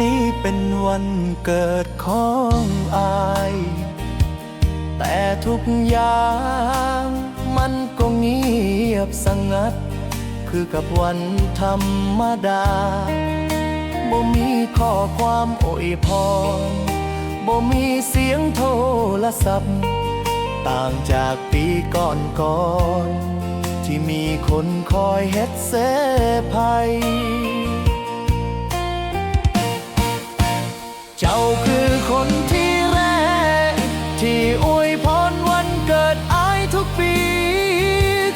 นี้เป็นวันเกิดของอาย แต่ทุกอย่างมันก็เงียบสงัด คือกับวันธรรมดาบ่มีข้อความโอยพรบ่มีเสียงโทรศัพท์ ต่างจากปีก่อนก่อน ที่มีคนคอยเฮ็ดเสภัย เจ้าคือคนที่แรก ที่อวยพรวันเกิดอายทุกปี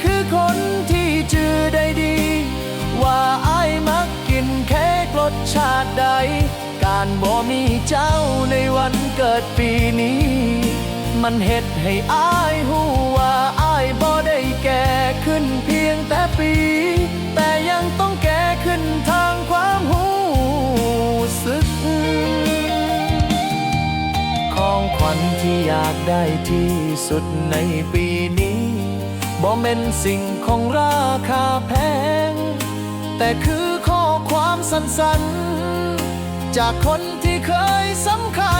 คือคนที่จือได้ดี ว่าอายมักกินเค้กรสชาติใด การบ่มีเจ้าในวันเกิดปีนี้ มันเฮ็ดให้อายหูว่าากได้ที่สุดในปีนี้บ่เม็นสิ่งของราคาแพง แต่คือข้อความสั้นๆ จากคนที่เคยสำคัญ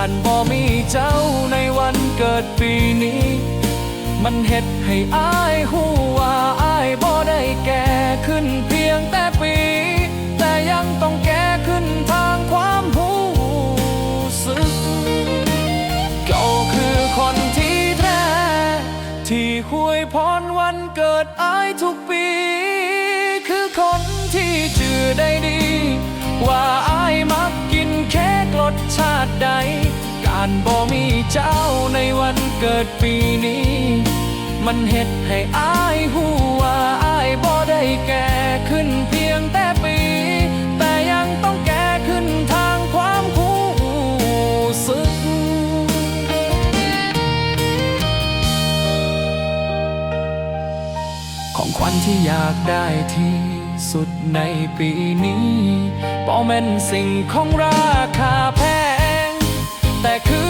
ารบ่มีเจ้าในวันเกิดปีนี้ มันเฮ็ดให้อายหูว่าอายบ่ได้แก่ขึ้นเพียงแต่ปี แต่ยังต้องแก่ขึ้นทางความหูสึกก็คือคนที่แท้ ที่หวยพรวันเกิดอายทุกปี การบ่มีเจ้าในวันเกิดปีนี้ มันเฮ็ดให้อายหูว่าอายบ่ได้แก่ขึ้นเพียงแต่ปี แต่ยังต้องแก่ขึ้นทางความหูสึก ของขวัญที่อยากได้ที่สุดในปีนี้บ่แม่นสิ่งของราคาแพง แต่คื